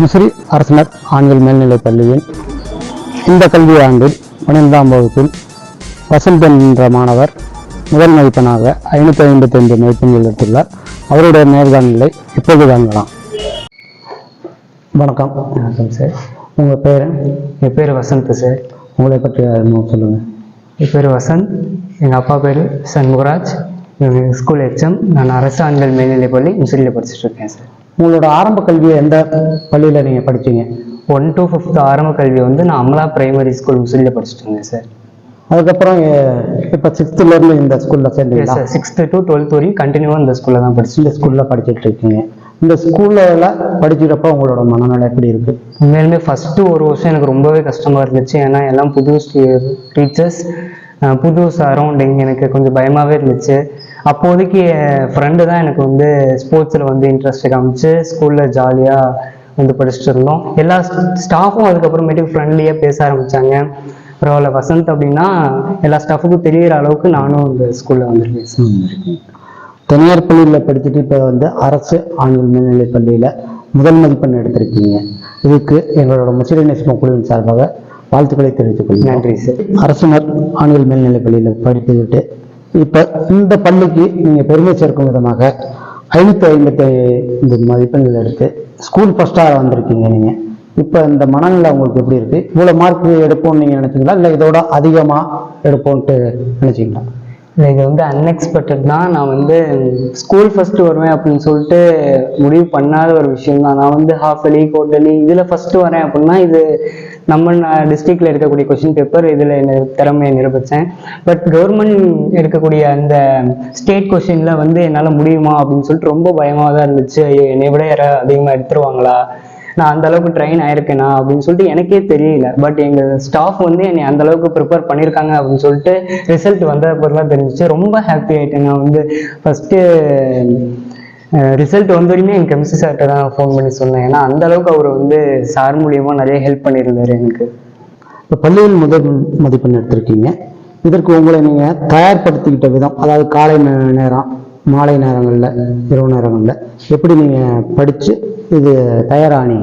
முசிறி அரசினர் ஆண்கள் மேல்நிலைப் பள்ளியில் இந்த கல்வி ஆண்டில் பன்னிரெண்டாம் வகுப்பில் வசந்தன் என்ற மாணவர் முதல் மதிப்பெண்ணாக ஐநூற்றி ஐம்பத்தைந்து மதிப்பெண்கள் எடுத்துள்ளார். அவருடைய நேர்காணலை இப்போது வாங்கலாம் வணக்கம். வணக்கம் சார். உங்கள் பேர்? என் பேர் வசந்த் சார். உங்களை பற்றி அறிமுகம் சொல்லுங்கள் என் பேர் வசந்த். எங்கள் அப்பா பேர் சண்முகராஜ். எங்கள் ஸ்கூல் எக்ஸாம். நான் அரசு ஆண்கள் மேல்நிலைப் பள்ளி முசிறியில் படிச்சுட்டு இருக்கேன் சார். உங்களோட ஆரம்ப கல்வியை எந்த பள்ளியில் நீங்கள் படிச்சீங்க? ஒன் டு ஃபிஃப்த் ஆரம்ப கல்வி வந்து நான் அமலா பிரைமரி ஸ்கூல் முசிறியில் படிச்சுட்டு இருந்தேன் சார் அதுக்கப்புறம் இப்போ சிக்ஸ்த்துலேருந்து இந்த ஸ்கூலில் சேர்ந்தீங்களா? சார் சிக்ஸ்த்து டு டுவெல்த் வரையும் கண்டினியூவாக இந்த ஸ்கூலில் தான் படிச்சு இந்த ஸ்கூலில் படிச்சுட்டு இருக்கீங்க. இந்த ஸ்கூலில் படிக்கிறப்ப உங்களோட மனநிலை எப்படி இருக்குது உண்மையிலுமே ஃபஸ்ட்டு ஒரு வருஷம் எனக்கு ரொம்பவே கஷ்டமாக இருந்துச்சு. ஏன்னா எல்லாம் புது டீச்சர்ஸ் புது சரௌண்டிங் எனக்கு கொஞ்சம் பயமாகவே இருந்துச்சு. அப்போதைக்கு என் ஃப்ரெண்டு தான் எனக்கு வந்து ஸ்போர்ட்ஸில் வந்து இன்ட்ரெஸ்ட் காமிச்சு ஸ்கூலில் ஜாலியாக வந்து படிச்சுட்டு இருந்தோம். எல்லா ஸ்டாஃபும் அதுக்கப்புறமேட்டுக்கு ஃப்ரெண்ட்லியாக பேச ஆரம்பித்தாங்க பரவாயில்ல வசந்த் அப்படின்னா எல்லா ஸ்டாஃபுக்கும் தெரியிற அளவுக்கு நானும் இந்த ஸ்கூலில் வந்திருக்கேன் தனியார் பள்ளியில் படிச்சுட்டு இப்போ வந்து அரசு ஆண்கள் மேல்நிலைப் பள்ளியில் முதல் மதிப்பெண் எடுத்திருக்கீங்க. இதுக்கு எங்களோட முஸ்லிம் நேசம குழுவின் சார்பாக வாழ்த்துக்களை தெரிவித்துக் கொள்கிறேன் நன்றி சார் அரசினர் ஆண்கள் மேல்நிலைப் பள்ளியில் படித்துவிட்டு இப்போ இந்த பள்ளிக்கு நீங்கள் பெருமை சேர்க்கும் விதமாக ஐநூற்றி ஐம்பத்தி ஐந்து மதிப்பெண்கள் எடுத்து ஸ்கூல் ஃபஸ்ட்டாக வந்திருக்கீங்க நீங்கள் இப்போ இந்த மனநிலை உங்களுக்கு எப்படி இருக்குது இவ்வளோ மார்க் எடுப்போம்னு நீங்கள் நினச்சிங்களா? இல்லை இதோட அதிகமாக எடுப்போம்ட்டு நினச்சிங்களா? இது வந்து அன்எக்ஸ்பெக்டட் தான். நான் வந்து ஸ்கூல் ஃபர்ஸ்ட் வருவேன் அப்படின்னு சொல்லிட்டு முடிவு பண்ணாத ஒரு விஷயம் தான். நான் வந்து ஹாஃப் அலி கோட்டலி இதில் ஃபர்ஸ்ட் வரேன் அப்படின்னா இது நம்ம டிஸ்ட்ரிக்டில் இருக்கக்கூடிய கொஷின் பேப்பர் இதில் என்ன திறமையை நிரூபித்தேன் பட் கவர்மெண்ட் இருக்கக்கூடிய அந்த ஸ்டேட் கொஷினில் வந்து என்னால் முடியுமா அப்படின்னு சொல்லிட்டு ரொம்ப பயமாக தான் இருந்துச்சு. ஐயோ என்னை விட யாராவது அதிகமாக எடுத்துருவாங்களா? நான் அந்த அளவுக்கு ட்ரெயின் ஆயிருக்கேனா அப்படின்னு சொல்லிட்டு எனக்கே தெரியல. பட் எங்க ஸ்டாஃப் வந்து என்னை அந்த அளவுக்கு ப்ரிப்பேர் பண்ணியிருக்காங்க அப்படின்னு சொல்லிட்டு ரிசல்ட் வந்த பிறகு தெரிஞ்சிச்சு. ரொம்ப ஹாப்பி ஆயிட்டேன். நான் வந்து ஃபர்ஸ்ட்டு ரிசல்ட் வந்தோடனே என் கெமிஸ்ட்ரி சார்கிட்ட தான் ஃபோன் பண்ணி சொன்னேன். ஏன்னா அந்த அளவுக்கு அவர் வந்து சார் மூலியமாக நிறைய ஹெல்ப் பண்ணியிருந்தாரு எனக்கு. இப்போ பள்ளியில் முதல் மதிப்பெண் எடுத்திருக்கீங்க. இதற்கு உங்களை நீங்கள் தயார்படுத்திக்கிட்ட விதம் அதாவது காலை நேரம் மாலை நேரங்களில் இரவு நேரங்களில் எப்படி நீங்கள் படித்து இது தயாராணி.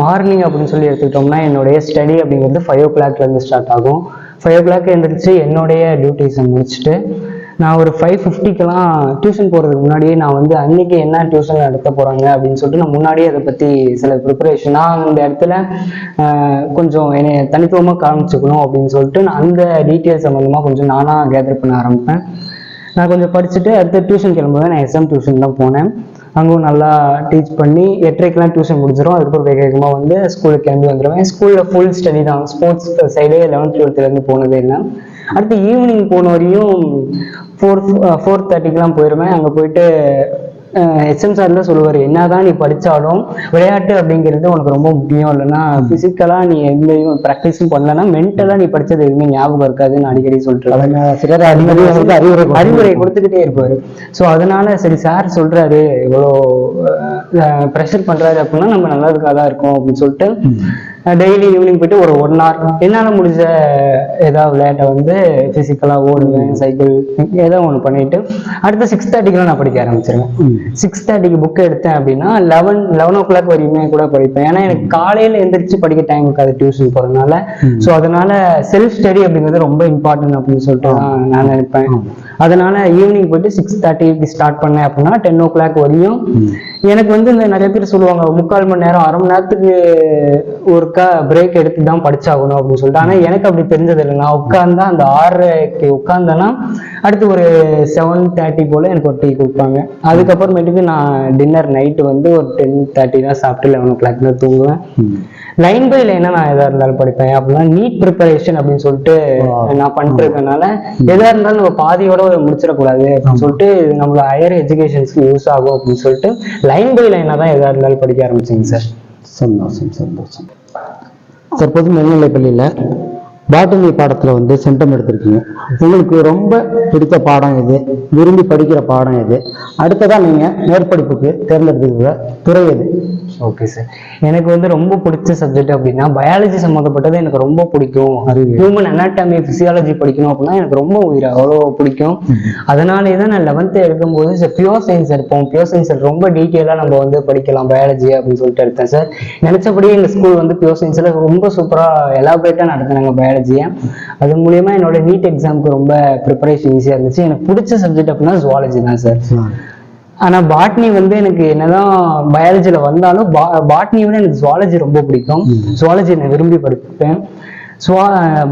மார்னிங் அப்படின்னு சொல்லி எடுத்துக்கிட்டோம்னா என்னுடைய ஸ்டடி அப்படிங்கிறது ஃபைவ் ஓ கிளாக்லேருந்து ஸ்டார்ட் ஆகும். ஃபைவ் ஓ கிளாக் எழுந்திரிச்சு என்னுடைய டியூட்டிஸை முடிச்சுட்டு நான் ஒரு ஃபைவ் ஃபிஃப்டிக்கெல்லாம் டியூஷன் போகிறதுக்கு முன்னாடியே நான் வந்து அன்னைக்கு என்ன டியூஷன் நடத்த போகிறாங்க அப்படின்னு சொல்லிட்டு நான் முன்னாடியே அதை பற்றி சில ப்ரிப்பரேஷன் நான் அந்த இடத்துல கொஞ்சம் என்னை தனித்துவமாக காமிச்சுக்கணும் அப்படின்னு சொல்லிட்டு நான் அந்த டீட்டெயில்ஸ் சம்மந்தமாக கொஞ்சம் நானாக கேதர் பண்ண ஆரம்பிப்பேன். நான் கொஞ்சம் படிச்சுட்டு அடுத்து டியூஷன் கிளம்புவேன். நான் எஸ்எம் டியூஷன் தான் போனேன். அங்கும் நல்லா டீச் பண்ணி எட்டரைக்கெலாம் டியூஷன் முடிஞ்சிடும் அதுக்கப்புறம் வேக வேகமாக வந்து ஸ்கூலுக்கு கிளம்பி வந்துடுவேன் ஸ்கூலில் ஃபுல் ஸ்டடி தான். ஸ்போர்ட்ஸ் சைடே லெவன்த் டுவெல்த்துலேருந்து போனதே இல்லை. அடுத்து ஈவினிங் போன வரையும் ஃபோர் ஃபோர் தேர்ட்டிக்கெலாம் போயிடுவேன் அங்கே போயிட்டு எஸ்எம் சார் தான் சொல்லுவார் என்னதான் நீ படித்தாலும் விளையாட்டு அப்படிங்கிறது உனக்கு ரொம்ப முக்கியம். இல்லைன்னா ஃபிசிக்கலாக நீ எந்த ப்ராக்டிஸும் பண்ணலன்னா மென்டலாக நீ படித்தது எதுவுமே ஞாபகம் இருக்காதுன்னு அடிக்கடி சொல்லிட்டு தலைமை ஆசிரியர் அறிவுரை அறிவுரை கொடுத்துக்கிட்டே இருப்பாரு. ஸோ அதனால சரி சார் சொல்றாரு இவ்வளோ ப்ரெஷர் பண்றாரு அப்படின்னா நம்ம நல்லதுக்காக தான் இருக்கோம் அப்படின்னு சொல்லிட்டு டெய்லி ஈவினிங் போயிட்டு ஒரு ஒன் ஹவர் என்னால் முடிஞ்ச ஏதாவது விளையாட்டை வந்து ஃபிசிக்கலாக ஓடுவேன் சைக்கிள் ஏதோ ஒன்று பண்ணிட்டு அடுத்து சிக்ஸ் தேர்ட்டிக்கெலாம் நான் படிக்க ஆரம்பிச்சிருவேன். சிக்ஸ் தேர்ட்டிக்கு புக் எடுத்தேன் அப்படின்னா லெவன் லெவன் ஓ கிளாக் வரையுமே கூட படிப்பேன். ஏன்னா எனக்கு காலையில எந்திரிச்சு படிக்க டைம் இருக்காது டியூஷன் போறதுனால. ஸோ அதனால செல்ஃப் ஸ்டடி அப்படிங்கிறது ரொம்ப இம்பார்ட்டன்ட் அப்படின்னு சொல்லிட்டு தான் நான் நினைப்பேன். அதனால ஈவினிங் போயிட்டு சிக்ஸ் தேர்ட்டிக்கு ஸ்டார்ட் பண்ணேன் அப்படின்னா டென் ஓ கிளாக் வரையும் எனக்கு வந்து இந்த நிறைய பேர் சொல்லுவாங்க முக்கால் மணி நேரம் அரை மணி நேரத்துக்கு ஒரு ஒருக்கா பிரேக் எடுத்து தான் படிச்சாகணும் அப்படின்னு சொல்லிட்டு. ஆனா எனக்கு அப்படி தெரிஞ்சது இல்லை நான் உட்கார்ந்தா அந்த ஆறரைக்கு உட்கார்ந்தேன்னா அடுத்து ஒரு செவன் தேர்ட்டி போல எனக்கு ஒரு டீ கொடுப்பாங்க. அதுக்கப்புறமேட்டுக்கு நான் டின்னர் நைட்டு வந்து ஒரு டென் தேர்ட்டி தான் சாப்பிட்டு லெவன் ஓ கிளாக் தான் தூங்குவேன். லைன் பை லைனா நான் எதா இருந்தாலும் படிப்பேன். அப்படின்னா நீட் ப்ரிப்பரேஷன் அப்படின்னு சொல்லிட்டு நான் பண்ணிட்டு இருக்கனால எதா இருந்தாலும் நம்ம பாதியோட முடிச்சிடக்கூடாது அப்படின்னு சொல்லிட்டு நம்மளோட ஹையர் எஜுகேஷன்ஸ்க்கு யூஸ் ஆகும் அப்படின்னு சொல்லிட்டு லைன் பை லைனா தான் எதா இருந்தாலும் படிக்க ஆரம்பிச்சேங்க சார். சந்தோஷம் சந்தோஷம். தற்போது மேல்நிலைப்பள்ளியில் பாட்டனி பாடத்தில் வந்து சென்டம் எடுத்திருக்கீங்க. உங்களுக்கு ரொம்ப பிடித்த பாடம் எது? விரும்பி படிக்கிற பாடம் எது? அடுத்ததா நீங்க மேற்படிப்புக்கு தேர்ந்தெடுத்துக்கிற துறை எது? ஓகே சார் எனக்கு வந்து ரொம்ப பிடிச்ச சப்ஜெக்ட் அப்படின்னா பயாலஜி சம்மந்தப்பட்டது எனக்கு ரொம்ப பிடிக்கும். ஹியூமன் அனாட்டமி பிசியாலஜி படிக்கணும் அப்படின்னா எனக்கு ரொம்ப உயிர் அவ்வளோ பிடிக்கும். அதனாலே தான் நான் லெவன்த்து எடுக்கும்போது பியூர் சயின்ஸ் எடுப்போம். பியூர் சயின்ஸ் ரொம்ப டீட்டெயிலாக நம்ம வந்து படிக்கலாம் பயாலஜி அப்படின்னு சொல்லிட்டு எடுத்தேன் சார் நினச்சபடியே எங்கள் ஸ்கூல் வந்து பியூர் சயின்ஸில் ரொம்ப சூப்பராக எலாபரேட்டாக நடத்தினாங்க பயாலஜியை அது மூலியமா என்னோட நீட் எக்ஸாமுக்கு ரொம்ப ப்ரிப்பரேஷன் ஈஸியாக இருந்துச்சு. எனக்கு பிடிச்ச சப்ஜெக்ட் அப்படின்னா ஜுவாலஜி தான் சார் ஆனா பாட்னி வந்து எனக்கு என்னதான் பயாலஜில வந்தாலும் பாட்னியை விட எனக்கு ஜுவாலஜி ரொம்ப பிடிக்கும். ஜுவாலஜி நான் விரும்பி படிப்பேன். சுவா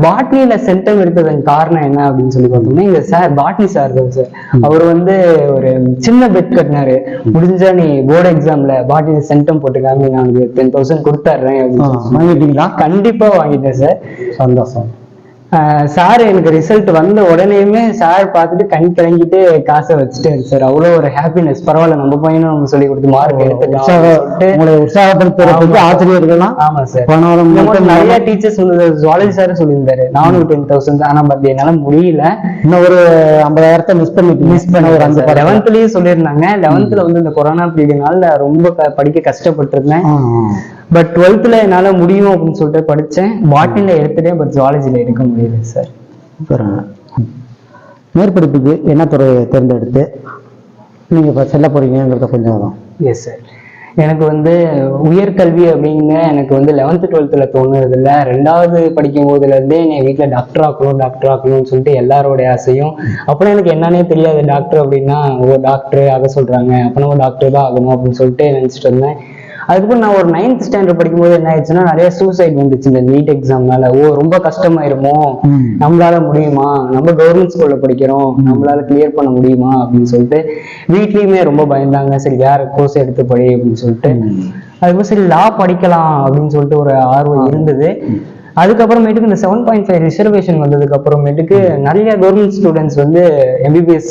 பாட்னியில சென்டம் எடுத்ததன் காரணம் என்ன அப்படின்னு சொல்லி பார்த்தோம்னா எங்க சார் பாட்னி சார் தான் சார் அவர் வந்து ஒரு சின்ன பெட் கட்டினாரு. முடிஞ்சா நீ போர்டு எக்ஸாம்ல பாட்னி சென்டம் போட்டுக்காம நான் டென் தௌசண்ட் கொடுத்துட்றேன். வாங்கிட்டீங்களா? கண்டிப்பா வாங்கிட்டேன் சார் சந்தோஷம். சார் எனக்கு ரிசல்ட் வந்த உடனேயுமே சார் பார்த்துட்டு கண் கலங்கிட்டு காசை வச்சுட்டாரு சார் அவ்வளோ ஒரு ஹாப்பினஸ் பரவாயில்ல நம்ம பையனும் நம்ம சொல்லி கொடுத்து மார்க் எடுத்துட்டு உங்களை உற்சாகப்படுத்துறதுக்கு ஆமா. ஆசிரியர்கள்லாம் ஆமா சார் நிறைய டீச்சர்ஸ் வந்து ஜுவாலஜி சார் சொல்லியிருந்தாரு. நானும் டென் தௌசண்ட் ஆனா பட் என்னால முடியல. இன்னும் ஒரு ஐம்பதாயிரத்தை மிஸ் பண்ணிட்டீங்க. மிஸ் பண்ண ஒரு அஞ்சு படம் லெவன்த்லயும் சொல்லியிருந்தாங்க. லெவன்த்ல வந்து இந்த கொரோனா பீரியட்னால ரொம்ப படிக்க கஷ்டப்பட்டிருந்தேன். பட் டுவெல்த்ல என்னால முடியும் அப்படின்னு சொல்லிட்டு படிச்சேன். பாட்டில எடுத்துட்டேன் பட் ஜுவாலஜில எடுக்க முடியல சார். மேற்படிப்புக்கு என்ன துறையை தேர்ந்தெடுத்து நீங்க இப்ப செல்ல போறீங்கிறத கொஞ்சம் எஸ் சார் எனக்கு வந்து உயர்கல்வி அப்படிங்க எனக்கு வந்து லெவன்த்து டுவெல்த்தில் தோணுறது இல்லை ரெண்டாவது படிக்கும் போதுலேருந்தே என்னை வீட்டில் டாக்டர் ஆக்கணும் டாக்டர் ஆக்கணும்னு சொல்லிட்டு எல்லாரோடைய ஆசையும். அப்போலாம் எனக்கு என்னன்னே தெரியாது டாக்டர் அப்படின்னா ஓ டாக்டர் ஆக சொல்கிறாங்க அப்போ நம்ம டாக்டர் தான் ஆகணும் அப்படின்னு சொல்லிட்டு நினச்சிட்டு இருந்தேன். அதுக்கப்புறம் நான் ஒரு நைன்த் ஸ்டாண்டர்ட் படிக்கும்போது என்ன ஆயிடுச்சுன்னா நிறைய சூசைட் வந்துச்சு இந்த நீட் எக்ஸாம்னால ஓ ரொம்ப கஷ்டமாயிருமோ. நம்மளால முடியுமா? நம்ம கவர்மெண்ட் ஸ்கூல்ல படிக்கிறோம். நம்மளால கிளியர் பண்ண முடியுமா? அப்படின்னு சொல்லிட்டு வீட்லயுமே ரொம்ப பயந்தாங்க. சரி வேற கோர்ஸ் எடுத்து படி அப்படின்னு சொல்லிட்டு. அதுக்கப்புறம் சரி லா படிக்கலாம் அப்படின்னு சொல்லிட்டு ஒரு ஆர்வம் இருந்தது. அதுக்கப்புறமேட்டுக்கு இந்த செவன் பாயிண்ட் ஃபைவ் ரிசர்வேஷன் வந்ததுக்கு அப்புறமேட்டுக்கு நிறைய கவர்மெண்ட் ஸ்டூடெண்ட்ஸ் வந்து எம்பிபிஎஸ்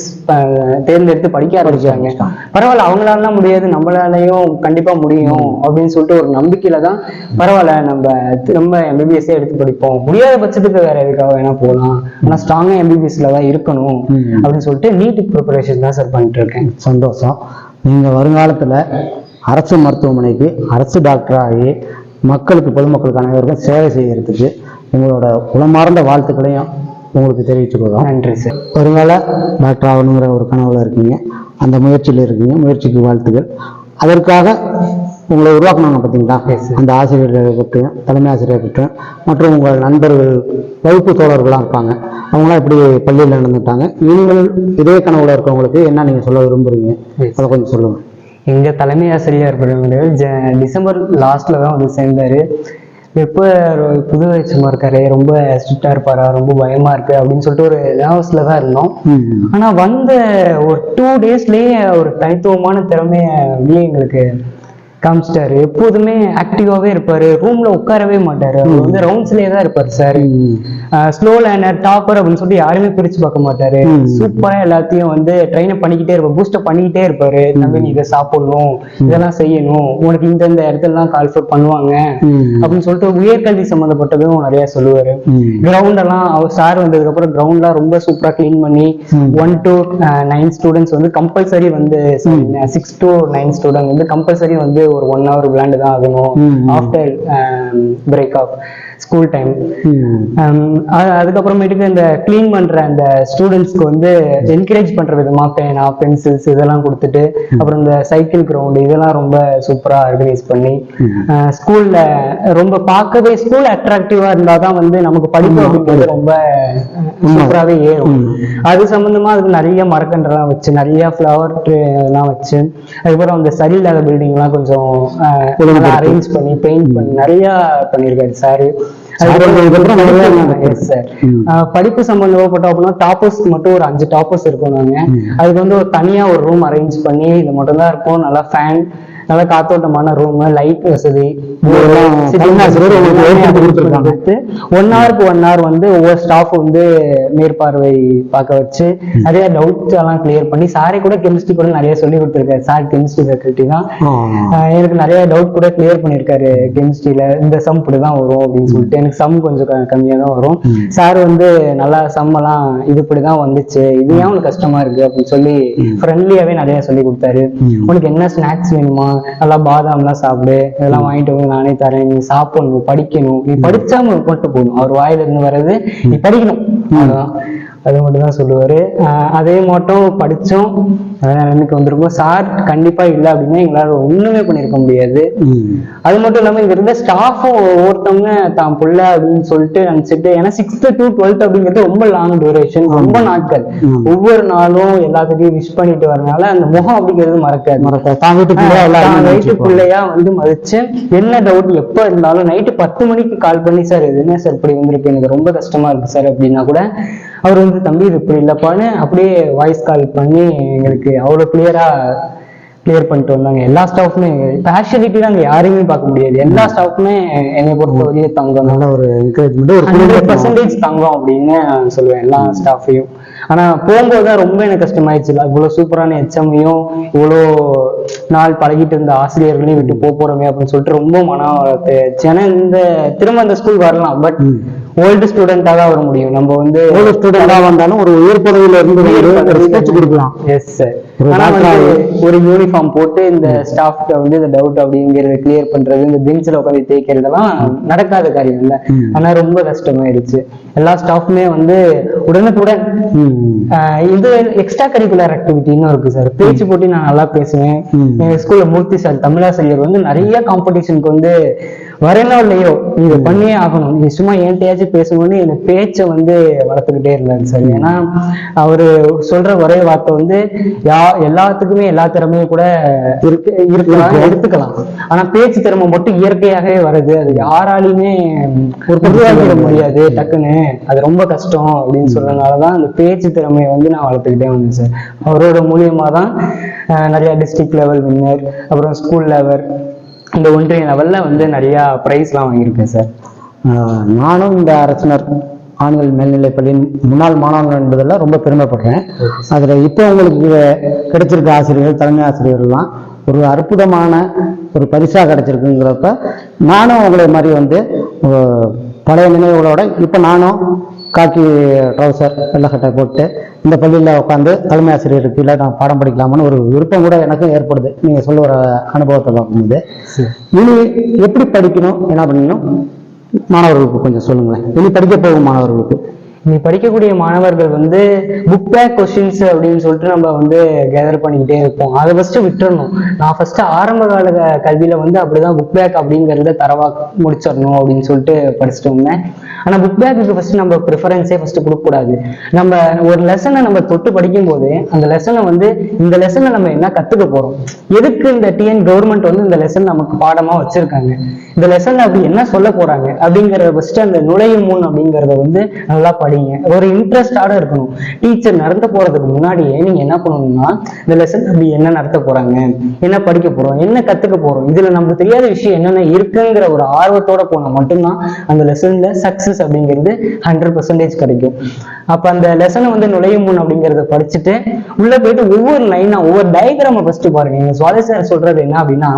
தேர்ந்தெடுத்து படிக்க ஆரம்பிச்சாங்க. பரவாயில்ல அவங்களாலாம் முடியாது. நம்மளாலையும் கண்டிப்பா முடியும் அப்படின்னு சொல்லிட்டு ஒரு நம்பிக்கையில தான் பரவாயில்ல நம்ம திரும்ப எம்பிபிஎஸ்ஸே எடுத்து படிப்போம். முடியாத பட்சத்துக்கு வேற எதுக்காக வேணா போகலாம். ஆனா ஸ்ட்ராங்கா எம்பிபிஎஸ்ல தான் இருக்கணும். அப்படின்னு சொல்லிட்டு நீட் ப்ரிப்பரேஷன் தான் சார் பண்ணிட்டு இருக்கேன் சந்தோஷம். நீங்க வருங்காலத்துல அரசு மருத்துவமனைக்கு அரசு டாக்டர் ஆகி மக்களுக்கு பொதுமக்களுக்கு அனைவருக்கும் சேவை செய்யறதுக்கு உங்களோட உளமார்ந்த வாழ்த்துக்களையும் உங்களுக்கு தெரிவிச்சுக்கிறோம் நன்றி சார். வருங்கால டாக்டர் ஆகணுங்கிற ஒரு கனவுல இருக்கீங்க. அந்த முயற்சியில் இருக்கீங்க. முயற்சிக்கு வாழ்த்துக்கள். அதற்காக உங்களை உருவாக்குனாங்க பார்த்தீங்களா. அந்த ஆசிரியர்களை பற்றியும் தலைமை ஆசிரியரை பற்றியும் மற்றும் உங்கள் நண்பர்கள் வகுப்பு தோழர்களாக இருப்பாங்க. அவங்களாம் இப்படி பள்ளியில் நடந்துட்டாங்க. நீங்கள் இதே கனவுல இருக்கவங்களுக்கு என்ன நீங்கள் சொல்ல விரும்புறீங்க? Yes. அதை கொஞ்சம் சொல்லுங்க. எங்க தலைமை ஆசிரியர் பிறந்தவர் ஜ- டிசம்பர் லாஸ்ட்ல தான் வந்து சேர்ந்தாரு. எப்போ புது சும்மா இருக்காரு? ரொம்ப ஸ்ட்ரிக்டா இருப்பாரா? ரொம்ப பயமா இருக்கு அப்படின்னு சொல்லிட்டு ஒரு நர்வஸ்ல தான் இருந்தோம். ம். ஆனா வந்த ஒரு டூ டேஸ்லயே ஒரு தனித்துவமான திறமைய எங்களுக்கு காமிச்சிட்டாரு. எப்போதுமே ஆக்டிவாவே இருப்பாரு. ரூம்ல உட்காரவே மாட்டாரு. அவர் வந்து ரவுண்ட்ஸ்லயே தான் இருப்பாரு சார். ஸ்லோ லேனர் டாப்பர் அப்படின்னு சொல்லிட்டு யாருமே பிரிச்சு பார்க்க மாட்டாரு. சூப்பரா எல்லாத்தையும் வந்து ட்ரெயின் பண்ணிக்கிட்டே இருப்பாரு. பூஸ்டப் பண்ணிக்கிட்டே இருப்பாரு. தம்பி நீ இதை சாப்பிடணும். இதெல்லாம் செய்யணும். உனக்கு இந்த இந்த இடத்துலலாம் கால்ஃபர் பண்ணுவாங்க. அப்படின்னு சொல்லிட்டு உயர்கல்வி சம்மந்தப்பட்டதும் நிறைய சொல்லுவாரு. ம். கிரவுண்ட் எல்லாம் அவர் சார் வந்ததுக்கு அப்புறம் கிரவுண்ட்லாம் ரொம்ப சூப்பரா க்ளீன் பண்ணி. ஒன் டு நைன் ஸ்டூடெண்ட்ஸ் வந்து கம்பல்சரி வந்து சிக்ஸ் டு நைன் ஸ்டூடெண்ட் வந்து கம்பல்சரி வந்து ஒரு ஒன் ஹவர் விளையாண்டு தான் ஆகணும். After break of school time hmm. அதுக்கப்புறமேட்டுக்கு இந்த க்ளீன் பண்ற அந்த ஸ்டூடெண்ட்ஸ்க்கு வந்து என்கரேஜ் பண்ற விதமா பேனா பென்சில்ஸ் இதெல்லாம் கொடுத்துட்டு அப்புறம் இந்த சைக்கிள் கிரவுண்ட் இதெல்லாம் ரொம்ப சூப்பரா ஆர்கனைஸ் பண்ணி ஸ்கூல்ல ரொம்ப பார்க்கவே ஸ்கூல் அட்ராக்டிவா இருந்தாதான் வந்து நமக்கு படிப்பு அப்படிங்கிறது ரொம்ப சூப்பராகவே ஏறும். அது சம்பந்தமா அதுக்கு நிறைய மரக்கன்றெல்லாம் வச்சு நிறைய ஃப்ளவர் எல்லாம் வச்சு அதுக்கப்புறம் அந்த சரியில்லாத பில்டிங் எல்லாம் கொஞ்சம் அரேஞ்ச் பண்ணி பெயிண்ட் பண்ணி நிறைய பண்ணியிருக்காரு சாரு. படிப்பு சம்பந்தப்பட்ட அப்படின்னா டாப்பர்ஸ்க்கு மட்டும் ஒரு அஞ்சு டாப்பர்ஸ் இருக்கும் நாங்க அதுக்கு வந்து ஒரு தனியா ஒரு ரூம் அரேஞ்ச் பண்ணி இது மட்டும் தான் இருக்கும் நல்லா ஃபேன் நல்ல காத்தோட்டமான ரூம் லைட் வசதி. ஒன் ஹவருக்கு ஒன் ஹவர் வந்து ஒவ்வொரு ஸ்டாஃப் வந்து மேற்பார்வை பார்க்க வச்சு நிறைய டவுட்ஸ் எல்லாம் கிளியர் பண்ணி சாரே கூட கெமிஸ்ட்ரி கூட நிறைய சொல்லி கொடுத்துருக்காரு. சார் கெமிஸ்ட்ரி ஃபேக்கல்ட்டி தான். எனக்கு நிறைய டவுட் கூட கிளியர் பண்ணியிருக்காரு கெமிஸ்ட்ரியில இந்த சம் இப்படி தான் வரும் அப்படின்னு சொல்லிட்டு. எனக்கு சம் கொஞ்சம் க- கம்மியா தான் வரும். சார் வந்து நல்லா சம் எல்லாம் இது இப்படி தான் வந்துச்சு. இது ஏன் உனக்கு கஷ்டமா இருக்கு அப்படின்னு சொல்லி ஃப்ரெண்ட்லியாவே நிறைய சொல்லி கொடுத்தாரு. உனக்கு என்ன ஸ்நாக்ஸ் வேணுமா? நல்லா பாதாம்லாம் சாப்பிடு இதெல்லாம் வாங்கிட்டு வந்து நானே தரேன் நீ சாப்பிடணும் படிக்கணும். நீ படிச்சா உனக்கு மட்டும் போதும். அவர் வாயில இருந்து வர்றது நீ படிக்கணும். அவ்வளவுதான். அது மட்டும் தான் சொல்லுவாரு. அதே மட்டும் படிச்சோம் அதே நிலைமைக்கு வந்திருக்கோம். சார் கண்டிப்பா இல்லை அப்படின்னா எங்களால ஒண்ணுமே பண்ணியிருக்க முடியாது. அது மட்டும் இல்லாம இங்க இருந்த ஸ்டாஃபும் ஒவ்வொருத்தவங்க தான் புள்ள அப்படின்னு சொல்லிட்டு நினைச்சிட்டு ஏன்னா சிக்ஸ்த் டு டுவெல்த் அப்படிங்கிறது ரொம்ப லாங் டியூரேஷன் ரொம்ப நாட்கள். ஒவ்வொரு நாளும் எல்லாத்துக்கும் விஷ் பண்ணிட்டு வரனால அந்த முகம் அப்படிங்கிறது மறக்காது. மறக்க தான் வீட்டுக்குள்ள தான் எல்லாரும் வயிற்றுக்குள்ளையா வந்து மதிச்சு என்ன டவுட் எப்ப இருந்தாலும் நைட்டு பத்து மணிக்கு கால் பண்ணி சார் எதுவுமே சார் இப்படி வந்திருக்கு? எனக்கு ரொம்ப கஷ்டமா இருக்கு சார் அப்படின்னா கூட அவர் வந்து தம்பி இது இப்படி இல்லப்பான்னு அப்படியே வாய்ஸ் கால் பண்ணி எங்களுக்கு அவ்வளவு கிளியரா கிளியர் பண்ணிட்டு வந்தாங்க. எல்லா ஸ்டாஃப்மே பேஷனிட்டி அங்க யாரையுமே பார்க்க முடியாது. எல்லா ஸ்டாஃப்மே என்னை பொறுத்த வரையும் தங்கம் நல்ல ஒரு என்கரேஜ்மெண்ட் ஒரு ஹண்ட்ரட் குடும்பம் பர்சன்டேஜ் தங்கம் அப்படின்னு நான் சொல்லுவேன் எல்லா ஸ்டாஃபையும் ஆனா போகும்போது தான் ரொம்ப எனக்கு கஷ்டமாயிடுச்சு இவ்வளவு சூப்பரான எச்எம்மையும் இவ்வளோ நாள் பழகிட்டு இருந்த ஆசிரியர்களையும் விட்டு போக போறோமே அப்படின்னு சொல்லிட்டு ரொம்ப மன ஆயிடுச்சு ஏன்னா இந்த திரும்ப அந்த ஸ்கூல் வரலாம். பட். ஓல்டு ஸ்டூடெண்டா தான் வர முடியும். நம்ம வந்து ஒரு ஸ்டூடெண்டா வந்தாலும் ஒரு உயர் பதவியில இருந்து ஒரு ஸ்பீச் கொடுக்கலாம். எஸ் சார் ஒரு யூனிஃபார்ம் போட்டு இந்த ஸ்டாஃப்க்கு வந்து இந்த டவுட் அப்படிங்கறத கிளியர் பண்றது இந்த பெஞ்சில் உட்காந்து தேய்க்கிறதெல்லாம் நடக்காத காரியம் இல்ல. ஆனா ரொம்ப கஷ்டமாயிருச்சு எல்லா ஸ்டாஃப்மே வந்து உடனுக்குடன் இது எக்ஸ்ட்ரா கரிக்குலர் ஆக்டிவிட்டின்னு இருக்கு சார் பேச்சு போட்டி நான் நல்லா பேசுவேன். எங்க ஸ்கூல்ல மூர்த்தி சார் தமிழாசிரியர் வந்து நிறைய காம்படிஷனுக்கு வந்து வரேனோ இல்லையோ நீங்க பண்ணியே ஆகணும். நீ சும்மா என்கிட்டயாச்சும் பேசணும்னு என் பேச்சை வந்து வளர்த்துக்கிட்டே இருந்தாரு சார். ஏன்னா அவரு சொல்ற ஒரே வார்த்தை வந்து யா எல்லாத்துக்குமே எல்லா திறமையும் கூட இருக்கு இருக்கலாம் எடுத்துக்கலாம். ஆனா பேச்சு திறமை மட்டும் இயற்கையாகவே வருது அது யாராலையுமே உருவாக்கிட முடியாது டக்குன்னு. அது ரொம்ப கஷ்டம் அப்படின்னு சொன்னதுனாலதான் அந்த பேச்சு திறமையை வந்து நான் வளர்த்துக்கிட்டே வந்தேன் சார். அவரோட மூலியமா தான் நிறைய டிஸ்ட்ரிக்ட் லெவல் வின்னர் அப்புறம் ஸ்கூல் லெவல் இந்த ஒன்றிய லெவல்ல வந்து நிறைய ப்ரைஸ்லாம் வாங்கியிருக்கேன் சார். நானும் இந்த அரசினர் ஆண்கள் மேல்நிலைப் பள்ளியின் முன்னாள் மாணவர்கள் என்பதில் ரொம்ப பெருமைப்படுறேன். அதுல இப்போ உங்களுக்கு கிடைச்சிருக்க ஆசிரியர்கள் தலைமை ஆசிரியர்கள்லாம் ஒரு அற்புதமான ஒரு பரிசா கிடைச்சிருக்குங்கிறப்ப நானும் உங்களை மாதிரி வந்து பழைய நினைவுகளோட இப்போ நானும் காக்கி ட்ரௌசர் வெள்ளக்கட்டை போட்டு இந்த பள்ளியில் உட்காந்து தலைமை ஆசிரியர் கீழே நான் பாடம் படிக்கலாமான்னு ஒரு விருப்பம் கூட எனக்கும் ஏற்படுது. நீங்கள் சொல்ல வர அனுபவத்தை பார்க்கும்போது. இனி எப்படி படிக்கணும் என்ன பண்ணணும்? மாணவர்களுக்கு கொஞ்சம் சொல்லுங்களேன். இனி படிக்க போகும் மாணவர்களுக்கு. நீ படிக்கக்கூடிய மாணவர்கள் வந்து புக் பேக் கொஸ்டின்ஸ் அப்படின்னு சொல்லிட்டு நம்ம வந்து கேதர் பண்ணிக்கிட்டே இருப்போம். அதை ஃபஸ்ட்டு விட்டுறணும். நான் ஃபர்ஸ்ட் ஆரம்ப கால கல்வியில் கல்வியில வந்து அப்படிதான் புக் பேக் அப்படிங்கறத தரவா முடிச்சிடணும் அப்படின்னு சொல்லிட்டு படிச்சுட்டு வந்தேன். ஆனா புக் பேக்குக்கு ஃபர்ஸ்ட் நம்ம ப்ரிஃபரன்ஸே ஃபஸ்ட்டு கொடுக்க கூடாது நம்ம ஒரு லெசனை நம்ம தொட்டு படிக்கும்போது அந்த லெசனை வந்து இந்த லெசனை நம்ம என்ன கத்துக்க போறோம்? எதுக்கு இந்த டிஎன் கவர்மெண்ட் வந்து இந்த லெசன் நமக்கு பாடமா வச்சிருக்காங்க? இந்த லெசனில் அப்படி என்ன சொல்ல போறாங்க? அப்படிங்கறத ஃபர்ஸ்ட் அந்த நுழையும் முன் அப்படிங்கிறத வந்து நல்லா படிங்க. ஒரு இன்ட்ரெஸ்டாக இருக்கணும். டீச்சர் நடத்த போறதுக்கு முன்னாடியே நீங்க என்ன பண்ணணும்னா இந்த லெசன் அப்படி என்ன நடத்த போறாங்க? என்ன படிக்க போறோம்? என்ன கத்துக்க போறோம்? இதுல நமக்கு தெரியாத விஷயம் என்னென்ன இருக்குங்கிற ஒரு ஆர்வத்தோட போனா மட்டும்தான் அந்த லெசனில் சக்சஸ் அப்படிங்கிறது ஹண்ட்ரட் பர்சன்டேஜ் கிடைக்கும். அப்ப அந்த லெசனை வந்து நுழையும் முன் அப்படிங்கறத படிச்சுட்டு உள்ள போயிட்டு ஒவ்வொரு லைனா ஒவ்வொரு டயக்ராமை ஃபஸ்ட்டு பாருங்க. எங்கள் சுவாதி சார் சொல்றது என்ன அப்படின்னா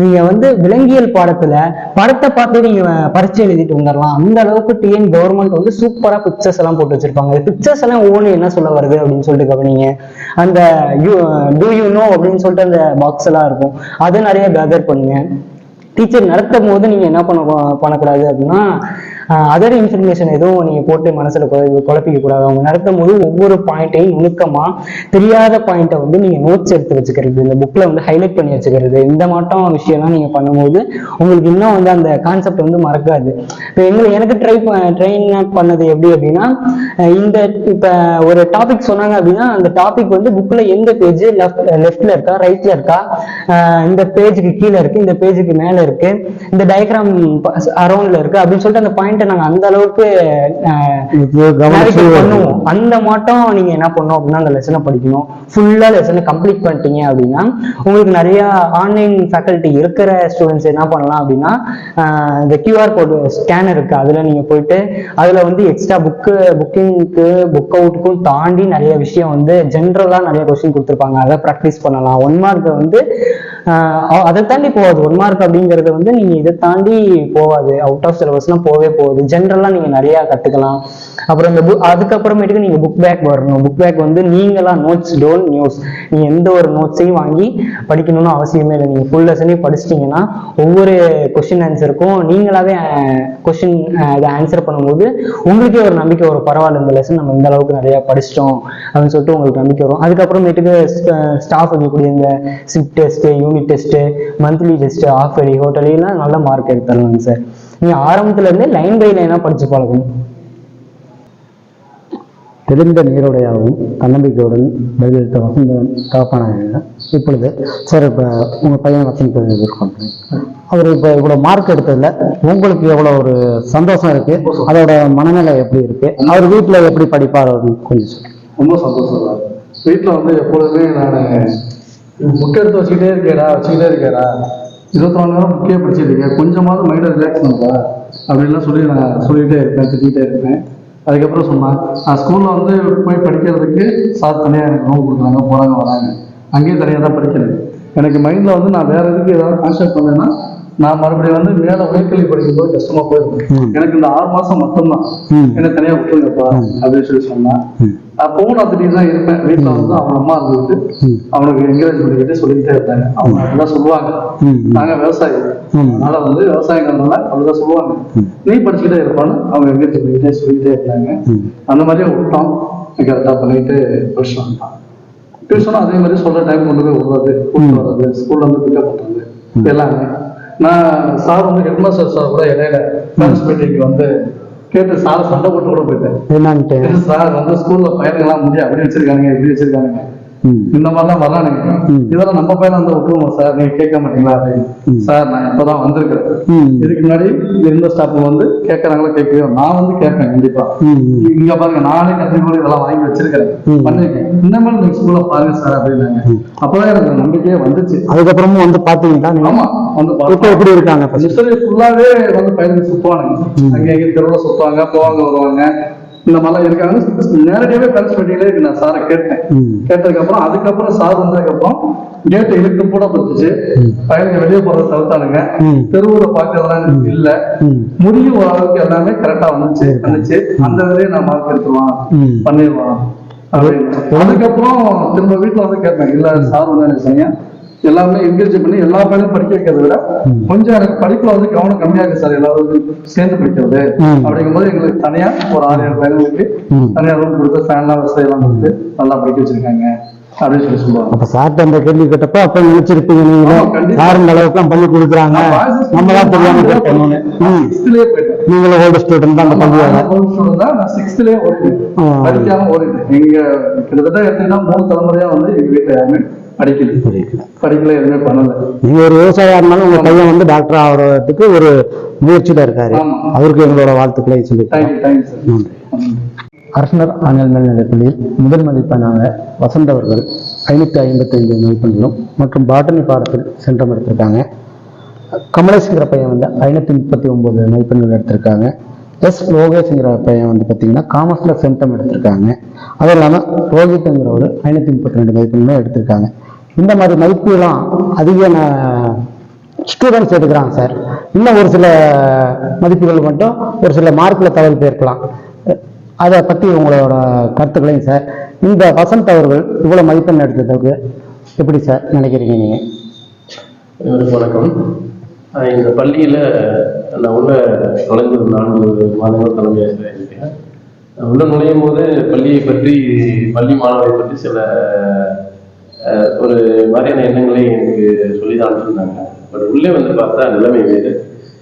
நீங்க வந்து விலங்கியல் பாடத்துல படத்தை பார்த்து நீங்க பரீட்சை எழுதிட்டு வந்துடலாம் அந்த அளவுக்கு டிஎன் கவர்மெண்ட் வந்து சூப்பரா பிக்சர்ஸ் எல்லாம் போட்டு வச்சிருப்பாங்க. பிக்சர்ஸ் எல்லாம் ஒவ்வொன்றும் என்ன சொல்ல வருது அப்படின்னு சொல்லிட்டு கவனிங்க. அந்த யூ டூ யூ நோ அப்படின்னு சொல்லிட்டு அந்த பாக்ஸ் எல்லாம் இருக்கும். அதை நிறைய கேதர் பண்ணுங்க. டீச்சர் நடத்தும் போது நீங்க என்ன பண்ண பண்ணக்கூடாது அப்படின்னா அதர் இன்ஃபர்மேஷன் எதுவும் நீங்க போட்டு மனசுல குழப்பிக்க கூடாது. அவங்க நடத்தும் போது ஒவ்வொரு பாயிண்ட்டையும் நுணுக்கமா தெரியாத பாயிண்ட்டை வந்து நீங்க நோட்ஸ் எடுத்து வச்சுக்கிறது இந்த புக்ல வந்து ஹைலைட் பண்ணி வச்சுக்கிறது இந்த மாட்டம் விஷயம்லாம் நீங்க பண்ணும்போது உங்களுக்கு இன்னும் வந்து அந்த கான்செப்ட் வந்து மறக்காது. இப்போ எங்களை எனக்கு ட்ரை ட்ரெயின் பண்ணது எப்படி அப்படின்னா இந்த இப்ப ஒரு டாபிக் சொன்னாங்க அப்படின்னா அந்த டாபிக் வந்து புக்ல எந்த பேஜ் லெஃப்ட் லெஃப்ட்ல இருக்கா ரைட்ல இருக்கா இந்த பேஜுக்கு கீழே இருக்கு இந்த பேஜுக்கு மேல இருக்கு இந்த டயக்ராம் அரௌண்ட்ல இருக்கு அப்படின்னு சொல்லிட்டு அந்த பாயிண்ட் பாயிண்ட்டை நாங்க அந்த அளவுக்கு பண்ணுவோம். அந்த மாட்டம் நீங்க என்ன பண்ணணும் அப்படின்னா அந்த லெசனை படிக்கணும். ஃபுல்லா லெசனை கம்ப்ளீட் பண்ணிட்டீங்க அப்படின்னா உங்களுக்கு நிறைய ஆன்லைன் ஃபேக்கல்ட்டி இருக்கிற ஸ்டூடெண்ட்ஸ் என்ன பண்ணலாம் அப்படின்னா இந்த கியூஆர் கோடு ஸ்கேனர் இருக்கு. அதுல நீங்க போயிட்டு அதுல வந்து எக்ஸ்ட்ரா புக்கு புக்கிங்க்கு புக் அவுட்டுக்கும் தாண்டி நிறைய விஷயம் வந்து ஜென்ரலா நிறைய கொஸ்டின் கொடுத்துருப்பாங்க. அதை ப்ராக்டிஸ் பண்ணலாம். ஒன் மார்க் வந்து அதை தாண்டி போகாது. ஒன் மார்க் அப்படிங்கிறது வந்து நீங்க இதை தாண்டி போகாது. அவுட் ஆஃப் சிலபஸ்லாம் போகவே போகுது ஜென்ரல்ல நீங்கள் நிறையா கத்துக்கலாம். அப்புறம் இந்த புக் அதுக்கப்புறமேட்டுக்கு நீங்க புக் பேக் வரணும். புக் பேக் வந்து நீங்களா நோட்ஸ் டோன்ட் நியூஸ் நீங்கள் எந்த ஒரு நோட்ஸையும் வாங்கி படிக்கணும்னு அவசியமே இல்லை. நீங்கள் ஃபுல் லெசனையும் படிச்சிட்டீங்கன்னா ஒவ்வொரு கொஷின் ஆன்சருக்கும் நீங்களாவே கொஷின் இதை ஆன்சர் பண்ணும்போது உங்களுக்கே ஒரு நம்பிக்கை வரும். பரவாயில்ல இந்த லெசன் நம்ம இந்த அளவுக்கு நிறையா படிச்சிட்டோம் அப்படின்னு சொல்லிட்டு உங்களுக்கு நம்பிக்கை வரும். அதுக்கப்புறமேட்டுக்கு ஸ்டாஃப் வைக்கக்கூடிய இந்த chip test unit test monthly test half yearly எல்லாம் நல்ல மார்க் எடுத்துடலாங்க சார் நீங்க ஆரம்பத்துல இருந்தே லைன் பை லைனா படிச்சு பழகணும். தெளிந்த நீரோடையாகவும் தன்னம்பிக்கையுடன் பதிலளித்த வசந்தன் தகப்பான இப்பொழுது சார் இப்போ உங்கள் பையன் வசந்த் எதிர்கொண்டேன் அவர் இப்போ இவ்வளோ மார்க் எடுத்ததில் உங்களுக்கு எவ்வளோ ஒரு சந்தோஷம் இருக்கு? அதோட மனநிலை எப்படி இருக்கு? அவர் வீட்டில் எப்படி படிப்பார் கொஞ்சம் ரொம்ப சந்தோஷம் தான் வீட்டில் வந்து எப்பொழுதுமே நான் புக் எடுத்து வச்சுக்கிட்டே இருக்கேடா வச்சுக்கிட்டே இருக்கேடா. இருபத்தி நாலு நேரம் முக்கிய படிச்சுட்டு இருக்கேன் கொஞ்சமாவது மைண்டை ரிலாக்ஸ் பண்ணுறா அப்படின்லாம் சொல்லி நான் சொல்லிகிட்டே இருப்பேன் திட்டிகிட்டே இருப்பேன். அதுக்கப்புறம் சொன்னான் நான் ஸ்கூலில் வந்து போய் படிக்கிறதுக்கு சார் தனியாக எனக்கு ரூம் கொடுக்குறாங்க போகிறாங்க வராங்க. அங்கேயும் தனியாக தான் படிக்கிறேன் எனக்கு மைண்டில் வந்து நான் வேறு எதுக்கு ஏதாவது கான்செப்ட் பண்ணேன்னா நான் மறுபடியும் வந்து மேலே உயர்கல்வி படிக்கும்போது கஷ்டமாக போயிருக்கும் ம். எனக்கு இந்த ஆறு மாதம் மட்டும்தான். என்ன தனியாக விட்டுருங்கப்பா. அப்படின்னு சொல்லி சொன்னான் ம். அப்பவும் நான் திடீர்னு தான் இருப்பேன் வீட்டில் வந்து அவன் அம்மா இருந்துட்டு. அவனுக்கு என்கரேஜ் பண்ணிக்கிட்டு சொல்லிக்கிட்டே இருந்தாங்க அவங்க அப்படிதான் சொல்லுவாங்க. நாங்க விவசாயி. அதனால வந்து விவசாயங்கிறதுனால அப்படிதான் சொல்லுவாங்க. நீ படிச்சுக்கிட்டே இருப்பான்னு அவங்க என்கரேஜ் பண்ணிக்கிட்டே சொல்லிக்கிட்டே இருந்தாங்க. அந்த மாதிரியே விட்டோம் கரெக்டாக பண்ணிட்டு படிச்சு வந்துட்டான் டியூஷனும் அதே மாதிரி சொல்ற டைம் கொண்டு போய் விடுறது கூட்டு வர்றது ஸ்கூல்ல இருந்து பிக்கப் பண்றது எல்லாமே நான் சார் வந்து ஹெட்மாஸ்டர் சார் கூட இடையில பேரண்ட்ஸ் மீட்டிங்க்கு வந்து கேட்டு சார் சண்டை போட்டு கூட போயிட்டேன் என்னன்ட்டு சார் வந்து ஸ்கூல்ல பையனுங்கெல்லாம் முடிய அப்படி வச்சிருக்காங்க இப்படி வச்சிருக்காங்க ம். இந்த மாதிரிலாம் வரானுங்க. இதெல்லாம் நம்ம பையனை வந்து விட்டுருவோம் சார் நீங்க கேட்க மாட்டீங்களா அப்படின்னு. சார் நான் இப்பதான் வந்திருக்கிறேன். இதுக்கு முன்னாடி இருந்த ஸ்டாஃப் வந்து கேட்கறாங்களா கேட்கலையோ நான் வந்து கேட்பேன் கண்டிப்பா. இங்க பாருங்க நானே கத்திரிக்கோள் இதெல்லாம் வாங்கி வச்சிருக்கிறேன் ம். பண்ணிருக்கேன் இந்த மாதிரி நீங்க ஸ்கூல்ல பாருங்க சார் அப்படின்னாங்க அப்பதான் எனக்கு நம்பிக்கையே வந்துச்சு அதுக்கப்புறமும் வந்து பார்த்தீங்களா நீங்க ஆமா வந்து இப்போ. எப்படி இருக்காங்க ஃபுல்லாவே வந்து பையனுக்கு சுத்துவானுங்க. அங்க இங்க தெருவுல சுத்துவாங்க போவாங்க வருவாங்க இந்த மாதிரிலாம் இருக்காங்க நேரடியாவே பேரண்ட்ஸ் மீட்டிங்ல இருக்கு. நான் சாரை கேட்டேன். கேட்டதுக்கு அப்புறம் அதுக்கப்புறம் சார் வந்ததுக்கு அப்புறம் கேட் இழுத்து கூட பத்துச்சு ம். பையனுங்க வெளியே போறத தவிர்த்தானுங்க. தெருவுல பாக்குறதெல்லாம் இல்ல. முடியும் ஓரளவுக்கு எல்லாமே கரெக்டா வந்துச்சு. வந்துச்சு. அந்த இதுலயே நான் மார்க் எடுத்துருவான். பண்ணிடுவான். அதுக்கப்புறம் திரும்ப வீட்டுல வந்து கேட்பேன் இல்ல சார் வந்து சொன்னீங்க எல்லாமே என்கரேஜ் பண்ணி எல்லா பையனும் படிக்க வைக்கிறத விட. கொஞ்சம் எனக்கு படிப்புல வந்து கவனம் கம்மியா இருக்கு சார் எல்லாரும் சேர்ந்து படிக்கிறது ம். அப்படிங்கும்போது எங்களுக்கு தனியா ஒரு ஆறு ஏழு பையனுங்களுக்கு ம். தனியா ரூம் கொடுத்து ஃபேன்லாம் வசதி எல்லாம் கொடுத்து நல்லா படிக்க வச்சிருக்காங்க அப்படின்னு சொல்லி சொல்லுவாங்க அப்ப சார்ட்ட அந்த கேள்வி கேட்டப்ப அப்ப நினைச்சிருப்பீங்க நீங்களே ஆமா, கண்டிப்பா. சார் இந்த அளவுக்கு எல்லாம் பண்ணி கொடுக்குறாங்க நம்ம தான் தெரியாம கேட்டோம்னு ம். சிக்ஸ்த்லயே போயிட்டேன் நீங்களும் ஓல்டு ஸ்டூடெண்ட் தான் நான் சிக்ஸ்த்லயே ஓடிட்டேன். படிக்காம ஓடிட்டேன் எங்க கிட்டத்தட்ட எடுத்தீங்கன்னா மூணு தலைமுறையா வந்து எங்க வீட்டுல யாருமே படிக்கல. படிக்கல. எதுவுமே பண்ணல. நீங்க ஒரு விவசாயியா இருந்தாலும் உங்க பையன் வந்து டாக்டர் ஆகிறதுக்கு ஒரு முயற்சியில இருக்காரு. அவருக்கு எங்களோட வாழ்த்துக்களை சொல்லி நன்றி. அரசனர் ஆண்கள் மேல்நிலைப்பள்ளியில் முதல் மதிப்பெண்ணாக வசந்த் அவர்கள் ஐநூற்றி ஐம்பத்தைந்து மதிப்பெண்களும் மற்றும் பாட்டனி பாடத்தில் சென்றம் எடுத்திருக்காங்க கமலேஷ்ங்கிற பையன் வந்து ஐநூற்றி முப்பத்தி ஒன்பது மதிப்பெண்கள் எடுத்திருக்காங்க. எஸ் லோகேஷ்ங்கிற பையன் வந்து பார்த்தீங்கன்னா காமர்ஸில் சென்டம் எடுத்திருக்காங்க. அதுவும் இல்லாமல் ரோஹித்ங்கிறவர் ஐநூற்றி முப்பத்தி ரெண்டு மதிப்பெண்களும் எடுத்திருக்காங்க. இந்த மாதிரி மதிப்பெல்லாம் அதிக ஸ்டூடெண்ட்ஸ் எடுக்கிறாங்க சார் இன்னும் ஒரு சில மதிப்புகள் மட்டும் ஒரு சில மார்க்கில் தவறு போயிருக்கலாம் அதை பற்றி உங்களோட கருத்துக்களையும் சார் இந்த வசந்த் அவர்கள் இவ்வளோ மதிப்பெண் எடுத்ததுக்கு எப்படி சார் நினைக்கிறீங்க நீங்கள் வணக்கம். எங்கள் இந்த பள்ளியில் நான் உள்ள நுழைந்து ஒரு நான்கு மாதங்கள் தலைமையாக இருக்கேன் உள்ள நுழையும் போது பள்ளியை பற்றி பள்ளி மாணவரை பற்றி சில ஒரு மாதிரியான எண்ணங்களை எனக்கு சொல்லி தான் இருந்தாங்க பட் உள்ளே வந்து பார்த்தா நிலைமை வேறு.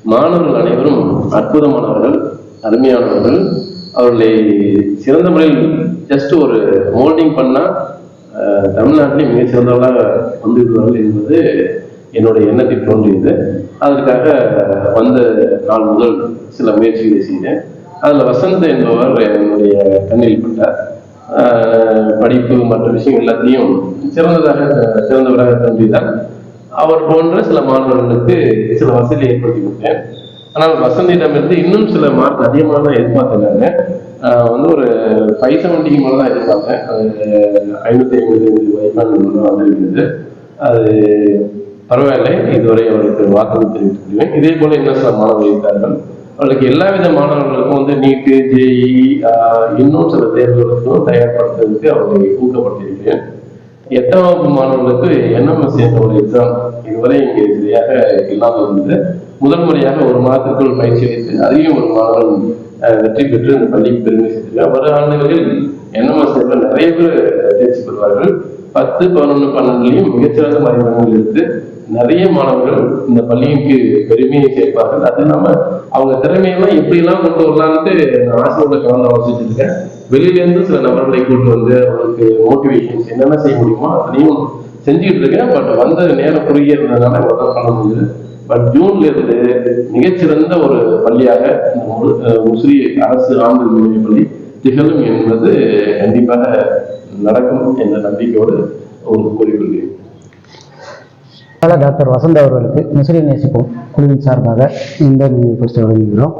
மாணவர்கள் அனைவரும் அற்புதமானவர்கள் அருமையானவர்கள். அவர்களை சிறந்த முறையில் ஜஸ்ட் ஒரு மோல்டிங் பண்ணால் தமிழ்நாட்டிலே மிக சிறந்தவர்களாக வந்து என்பது என்னுடைய எண்ணத்தில் தோன்றியது. அதற்காக வந்த நாள் முதல் சில முயற்சிகளை செய்தேன். அதில் வசந்த் என்பவர் என்னுடைய கண்ணில் பட்டார். படிப்பு மற்ற விஷயம் எல்லாத்தையும் சிறந்ததாக சிறந்தவராக தோன்றினார் அவர் போன்ற சில மாணவர்களுக்கு சில வசதி ஏற்படுத்தி கொடுத்தேன். ஆனால் வசந்தியிடமிருந்து இன்னும் சில மார்க் அதிகமாக தான் எதிர்பார்த்தேன் வந்து ஒரு ஃபைவ் செவன்ட்டிக்கு மேலே தான் எதிர்பார்த்தேன். அது ஐநூற்றி ஐம்பது வைப்பான் வந்திருக்கிறது. அது பரவாயில்லை. இதுவரை அவருக்கு வாக்குறுதி தெரிவித்துக் கொள்வேன் இதே போல என்ன சில மாணவர்கள் இருக்கார்கள் அவர்களுக்கு எல்லா வித மாணவர்களுக்கும் வந்து நீட்டு ஜேஇ இன்னும் சில தேர்வுகளுக்கும் தயார்படுத்துவதற்கு அவர்களை ஊக்கப்படுத்தியிருக்கிறேன் எட்டாம் வகுப்பு மாணவர்களுக்கு என்எம்எஸ் என்ற ஒரு எக்ஸாம் இதுவரை இங்கே சரியாக இல்லாமல் இருந்தது. முதல் முறையாக ஒரு மாதத்திற்குள் பயிற்சி அளித்து அதையும் ஒரு மாணவன் அஹ், வெற்றி பெற்று இந்த பள்ளிக்கு பெருமை சேர்த்திருக்கிறார் வரும் ஆண்டுகளில் என்எம்எஸ் நிறைய பேர் தேர்ச்சி பெறுவார்கள். பத்து பதினொன்று பன்னெண்டுலையும் மிகச்சிறந்த மதிப்பெண்கள் எடுத்து நிறைய மாணவர்கள் இந்த பள்ளிக்கு பெருமையை சேர்ப்பார்கள் அது இல்லாம அவங்க திறமையெல்லாம் எப்படியெல்லாம் கொண்டு வரலான்ட்டு நான் ஆசிரியர்களை கலந்து ஆலோசிச்சுட்டு இருக்கேன் வெளியில இருந்து சில நபர்களை கூட்டு வந்து அவங்களுக்கு மோட்டிவேஷன்ஸ் என்னென்ன செய்ய முடியுமோ அதையும் செஞ்சுக்கிட்டு இருக்கேன். பட் வந்த நேரம் குறுகிய இருந்ததுனால ஒன்றும் பண்ண முடியுது பட் ஜூன்ல இருந்து மிகச்சிறந்த ஒரு பள்ளியாக முழு- முசிறி அரசு ஆண்டு மேல்நிலைப் பள்ளி திகழும் என்பது கண்டிப்பாக நடக்கும் என்ற நம்பிக்கையோடு உங்களுக்கு கூறிக்கொள்கிறேன். டாக்டர் வசந்த் அவர்களுக்கு முசிறி நேசிப்போம் குழுவின் சார்பாக இந்த நினைவு பரிசு வழங்குகிறோம்